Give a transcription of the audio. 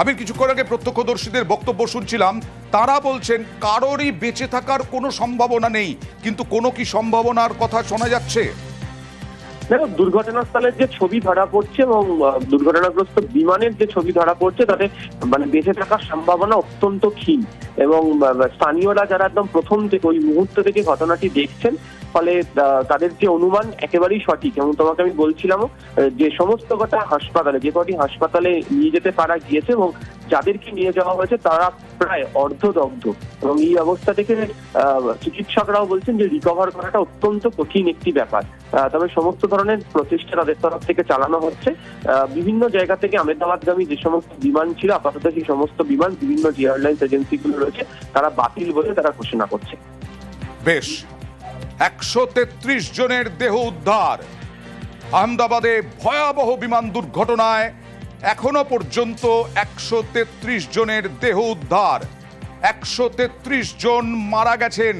আমি কিছুক্ষণ আগে প্রত্যক্ষদর্শীদের বক্তব্য শুনছিলাম, তারা বলছেন, কারোরই বেঁচে থাকার কোনো সম্ভাবনা নেই, কিন্তু কোনো কি সম্ভাবনার কথা শোনা যাচ্ছে? দেখো, দুর্ঘটনাস্থলের যে ছবি ধরা পড়ছে এবং দুর্ঘটনাগ্রস্ত বিমানের যে ছবি ধরা পড়ছে, তাতে মানে বেঁচে থাকার সম্ভাবনা অত্যন্ত ক্ষীণ এবং স্থানীয়রা যারা একদম প্রথম থেকে ওই মুহূর্ত থেকে ঘটনাটি দেখছেন, ফলে তাদের যে অনুমান একেবারেই সঠিক এবং তোমাকে আমি বলছিলাম যে সমস্ত কটা হাসপাতালে, যে কটি হাসপাতালে নিয়ে যেতে পারা গিয়েছে এবং যাদেরকে নিয়ে যাওয়া হয়েছে, তারা প্রায় অর্ধদগ্ধ এবং এই অবস্থা থেকে চিকিৎসকরাও বলছেন যে রিকভার করাটা অত্যন্ত কঠিন একটি ব্যাপার। তবে সমস্ত ধরনের প্রচেষ্টা তাদের তরফ থেকে চালানো হচ্ছে। বিভিন্ন জায়গা থেকে আমেদাবাদগামী যে সমস্ত বিমান ছিল, আপাতত সেই সমস্ত বিমান বিভিন্ন যে এয়ারলাইন্স এজেন্সিগুলো রয়েছে, তারা বাতিল বলে তারা ঘোষণা করছে। বেশ, একশো তেত্রিশ জনের দেহ উদ্ধার। আহমেদাবাদে ভয়াবহ বিমান দুর্ঘটনায় এখনও পর্যন্ত একশো তেত্রিশ জনের দেহ উদ্ধার। একশো তেত্রিশ জন মারা গেছেন।